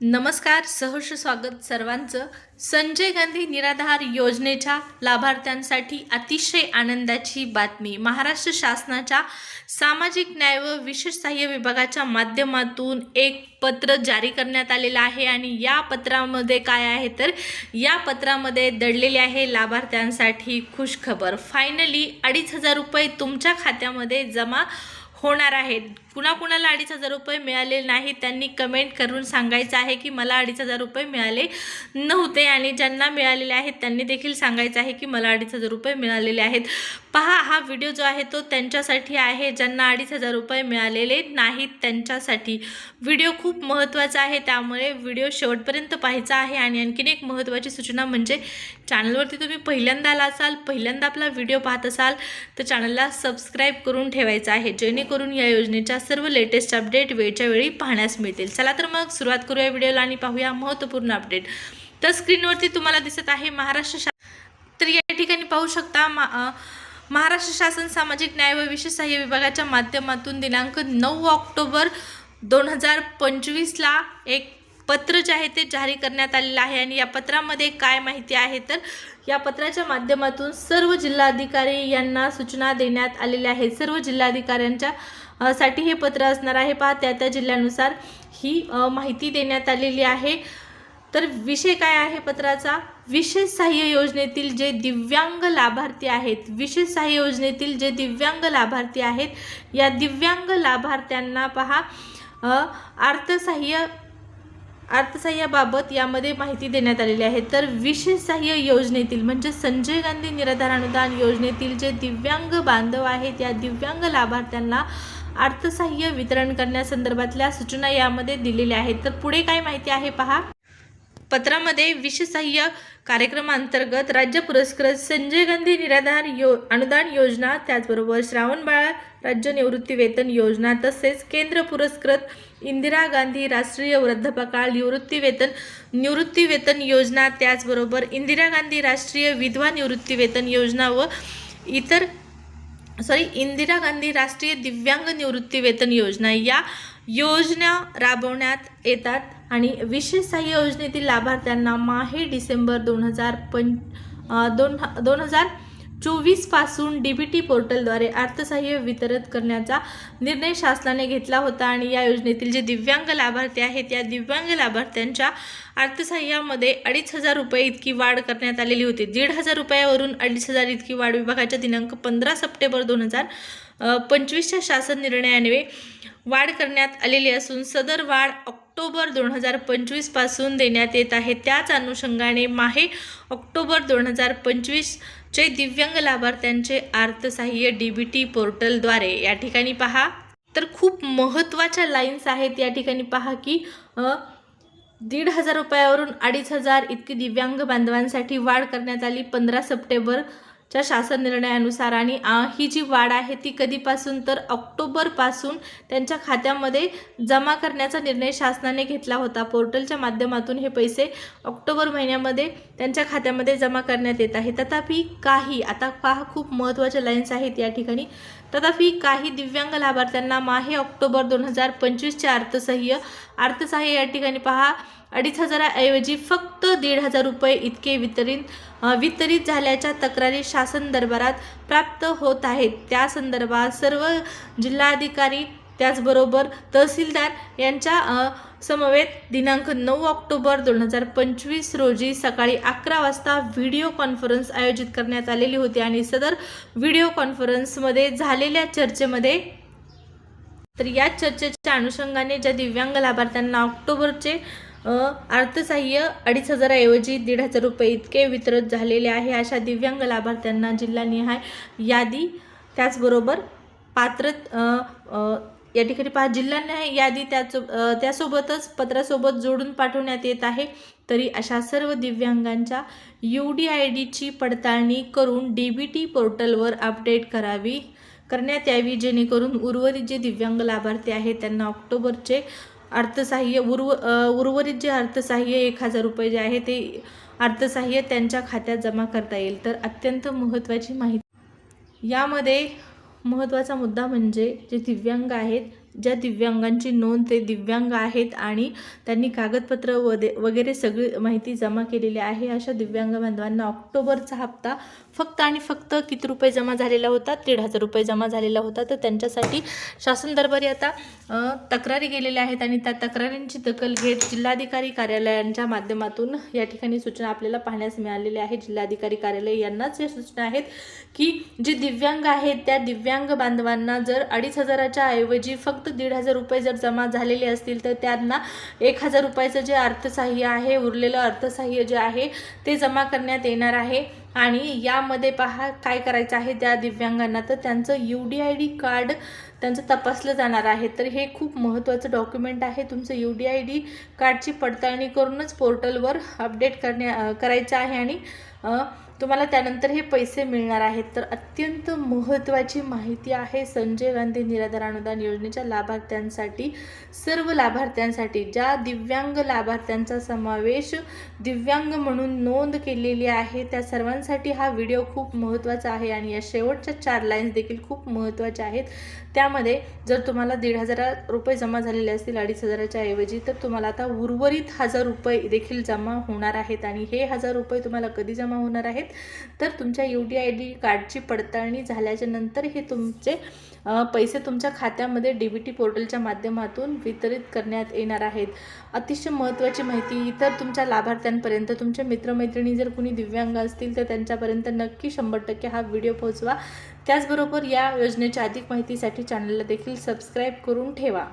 नमस्कार सहर्ष स्वागत सर्वांचं. संजय गांधी निराधार योजनेच्या लाभार्थ्यांसाठी अतिशय आनंदाची बातमी. महाराष्ट्र शासनाच्या सामाजिक न्याय व विशेष सहाय्य विभागाच्या माध्यमातून एक पत्र जारी करण्यात आलेलं आहे आणि या पत्रामध्ये काय आहे तर या पत्रामध्ये दडलेले आहे लाभार्थ्यांसाठी खुशखबर. फायनली अडीच हजार रुपये तुमच्या खात्यामध्ये जमा होणार आहेत. कुणाकुणाला अडीच हजार रुपये मिळाले नाही त्यांनी कमेंट करून सांगायचं आहे की मला अडीच हजार रुपये मिळाले नव्हते आणि ज्यांना मिळालेले आहेत त्यांनी देखील सांगायचं आहे की मला अडीच हजार रुपये मिळालेले आहेत. पहा हा व्हिडिओ जो आहे तो त्यांच्यासाठी आहे. ज्यांना अडीच हजार रुपये मिळालेले नाहीत त्यांच्यासाठी व्हिडिओ खूप महत्त्वाचा आहे. त्यामुळे व्हिडिओ शेवटपर्यंत पाहायचा आहे आणि आणखीन एक महत्त्वाची सूचना म्हणजे चॅनलवरती तुम्ही पहिल्यांदा आला असाल पहिल्यांदा आपला व्हिडिओ पाहत असाल तर चॅनलला सबस्क्राईब करून ठेवायचा आहे. जेणेकरून करून या योजनेच्या सर्व लेटेस्ट अपडेट वेळच्या वेळी पाहण्यास मिळतील. चला तर मग सुरुवात करूया व्हिडिओला आणि पाहूया महत्त्वपूर्ण अपडेट तर स्क्रीनवरती तुम्हाला दिसत आहे महाराष्ट्र शा तर या ठिकाणी पाहू शकता मा महाराष्ट्र शासन सामाजिक न्याय व विशेष सहाय्य विभागाच्या माध्यमातून दिनांक नऊ ऑक्टोबर दोन हजार पंचवीसला एक पत्र जे आहे ते जारी करण्यात आलेलं आहे आणि या पत्रामध्ये काय माहिती आहे तर या पत्राच्या माध्यमातून सर्व जिल्हाधिकारी यांना सूचना देण्यात आलेल्या आहेत. सर्व जिल्हाधिकाऱ्यांच्या साठी हे पत्र असणार आहे. पहा त्या त्या जिल्ह्यानुसार ही माहिती देण्यात आलेली आहे. तर विषय काय आहे पत्राचा? विशेष सहाय्य योजनेतील जे दिव्यांग लाभार्थी आहेत विशेष सहाय्य योजनेतील जे दिव्यांग लाभार्थी आहेत या दिव्यांग लाभार्थ्यांना पहा अर्थसहाय्य अर्थसहाय्याबाबत यामध्ये माहिती देण्यात आलेली आहे. तर विशेष सहाय्य योजनेतील म्हणजे संजय गांधी निराधार अनुदान योजनेतील जे दिव्यांग बांधव आहेत या दिव्यांग लाभार्थ्यांना अर्थसहाय्य वितरण करण्यासंदर्भातल्या सूचना यामध्ये दिलेल्या आहेत. तर पुढे काय माहिती आहे? पहा. पत्रामध्ये विशेष सहाय्य कार्यक्रमांतर्गत राज्य पुरस्कृत संजय गांधी निराधार यो अनुदान योजना त्याचबरोबर श्रावणबाळ राज्य निवृत्ती वेतन योजना तसेच केंद्र पुरस्कृत इंदिरा गांधी राष्ट्रीय वृद्धापकाळ निवृत्ती वेतन निवृत्ती वेतन योजना त्याचबरोबर इंदिरा गांधी राष्ट्रीय विधवा निवृत्ती वेतन योजना व इतर सॉरी इंदिरा गांधी राष्ट्रीय दिव्यांग निवृत्ती वेतन योजना या योजना राबवण्यात येतात. आणि विशेष सहाय्य योजनेतील लाभार्थ्यांना माहे डिसेंबर दोन हजार पं दोन दोन हजार चोवीसपासून डी बी टी पोर्टलद्वारे अर्थसहाय्य वितरित करण्याचा निर्णय शासनाने घेतला होता. आणि या योजनेतील जे दिव्यांग लाभार्थी आहेत या दिव्यांग लाभार्थ्यांच्या अर्थसहाय्यामध्ये अडीच हजार रुपये इतकी वाढ करण्यात आलेली होती. दीड हजार रुपयावरून अडीच हजार इतकी वाढ विभागाच्या दिनांक पंधरा सप्टेंबर दोन हजार पंचवीसच्या शासन निर्णयाने वाढ करण्यात आलेली असून सदर वाढ ऑक्टोबर दोन हजार पंचवीसपासून देण्यात येत आहे. त्याच अनुषंगाने माहे ऑक्टोबर दोन हजार पंचवीसचे दिव्यांग लाभार्थ्यांचे अर्थसहाय्य डी बी टी पोर्टलद्वारे. या ठिकाणी पहा. तर खूप महत्त्वाच्या लाईन्स आहेत. या ठिकाणी पहा की दीड हजार रुपयावरून अडीच हजार इतकी दिव्यांग बांधवांसाठी वाढ करण्यात आली. पंधरा च्या शासन निर्णयानुसार आणि ही जी वाढ आहे ती कधीपासून तर ऑक्टोबरपासून त्यांच्या खात्यामध्ये जमा करण्याचा निर्णय शासनाने घेतला होता. पोर्टलच्या माध्यमातून हे पैसे ऑक्टोबर महिन्यामध्ये त्यांच्या खात्यामध्ये जमा करण्यात येत आहे तथापि काही आता पहा खूप महत्त्वाच्या लाईन्स आहेत या ठिकाणी. तथापि काही दिव्यांग लाभार्थ्यांना माहे ऑक्टोबर दोन हजार पंचवीसचे अर्थसहाय्य अर्थसहाय्य या ठिकाणी पहा. अडीच हजाराऐवजी फक्त दीड हजार रुपये इतके वितरित वितरित झाल्याच्या तक्रारी शासन दरबारात प्राप्त होत आहेत. त्या संदर्भात सर्व जिल्हाधिकारी त्याचबरोबर तहसीलदार यांच्या समवेत दिनांक नऊ ऑक्टोबर दोन हजार पंचवीस रोजी सकाळी अकरा वाजता व्हिडिओ कॉन्फरन्स आयोजित करण्यात आलेली होती आणि सदर व्हिडिओ कॉन्फरन्समध्ये झालेल्या चर्चेमध्ये तर या चर्चेच्या अनुषंगाने ज्या दिव्यांग लाभार्थ्यांना ऑक्टोबरचे अर्थसहाय्य अडीच हजाराऐवजी दीड हजार रुपये इतके वितरित झालेले आहे अशा दिव्यांग लाभार्थ्यांना जिल्हानिहाय यादी त्याचबरोबर पात्र या ठिकाणी पहा जिल्ह्यांना यादी त्याच त्यासोबतच पत्रासोबत जोडून पाठवण्यात येत आहे. तरी अशा सर्व दिव्यांगांच्या यू डी आय डीची पडताळणी करून डी बी टी पोर्टलवर अपडेट करावी करण्यात यावी जेणेकरून उर्वरित जे दिव्यांग लाभार्थी आहेत त्यांना ऑक्टोबरचे अर्थसहाय्य उर्व उर्वरित जे अर्थसहाय्य एक हजार रुपये जे आहे ते अर्थसहाय्य त्यांच्या खात्यात जमा करता येईल. तर अत्यंत महत्त्वाची माहिती यामध्ये महत्त्वाचा मुद्दा म्हणजे जे दिव्यांग आहेत ज्या दिव्यांगांची नोंद ते दिव्यांग आहेत आणि त्यांनी कागदपत्र वदे वगैरे सगळी माहिती जमा केलेली आहे. अशा दिव्यांग बांधवांना ऑक्टोबरचा हप्ता फक्त आणि फक्त किती रुपये जमा झालेला होता? दीड हजार रुपये जमा झालेला होता. तर त्यांच्यासाठी शासन दरबारी आता तक्रारी गेलेल्या आहेत आणि त्या तक्रारींची दखल घेत जिल्हाधिकारी कार्यालयांच्या माध्यमातून या ठिकाणी सूचना आपल्याला पाहण्यास मिळालेल्या आहेत. जिल्हाधिकारी कार्यालय यांनाच या सूचना आहेत की जे दिव्यांग आहेत त्या दिव्यांग बांधवांना जर अडीच हजाराच्या ऐवजी फक्त दीड हजार रुपये जर जमा झालेले असतील तर त्यांना एक हजार रुपयाचं जे अर्थसहाय्य आहे उरलेलं अर्थसहाय्य जे आहे ते जमा करण्यात येणार आहे. आणि यामध्ये पहा काय करायचं आहे त्या दिव्यांगांना? तर त्यांचं U D I D card त्यांचं तपासलं जाणार आहे. तर हे खूप महत्त्वाचं डॉक्युमेंट आहे. तुमचं यू डी आय डी कार्डची पडताळणी करूनच पोर्टलवर अपडेट करण्या करायचं आहे. आणि तुम्हाला त्यानंतर हे पैसे मिळणार आहेत. तर अत्यंत महत्त्वाची माहिती आहे संजय गांधी निराधार अनुदान योजनेच्या लाभार्थ्यांसाठी. सर्व लाभार्थ्यांसाठी ज्या दिव्यांग लाभार्थ्यांचा समावेश दिव्यांग म्हणून नोंद केलेली आहे त्या सर्वांसाठी हा व्हिडिओ खूप महत्त्वाचा आहे आणि या शेवटच्या चार लाईन्स देखील खूप महत्त्वाच्या आहेत. त्यामध्ये जर तुम्हाला दीड हजार रुपये जमा झालेले असतील अडीच हजाराच्या ऐवजी तर तुम्हाला आता उर्वरित हजार रुपये देखील जमा होणार आहेत आणि हे हजार रुपये तुम्हाला कधी जमा होणार आहेत. तर तुमच्या यू डी आय डी कार्डची पडताळणी झाल्याच्यानंतर हे तुमचे पैसे तुमच्या खात्यामध्ये डी बी टी पोर्टलच्या माध्यमातून वितरित करण्यात येणार आहेत. अतिशय महत्त्वाची माहिती. इतर तुमच्या लाभार्थ्यांपर्यंत तुमच्या मित्रमैत्रिणी जर कुणी दिव्यांग असतील तर त्यांच्यापर्यंत नक्की शंभर टक्के हा व्हिडिओ पोहोचवा. त्याचबरोबर या योजनेच्या अधिक माहितीसाठी चॅनलला देखील सबस्क्राईब करून ठेवा.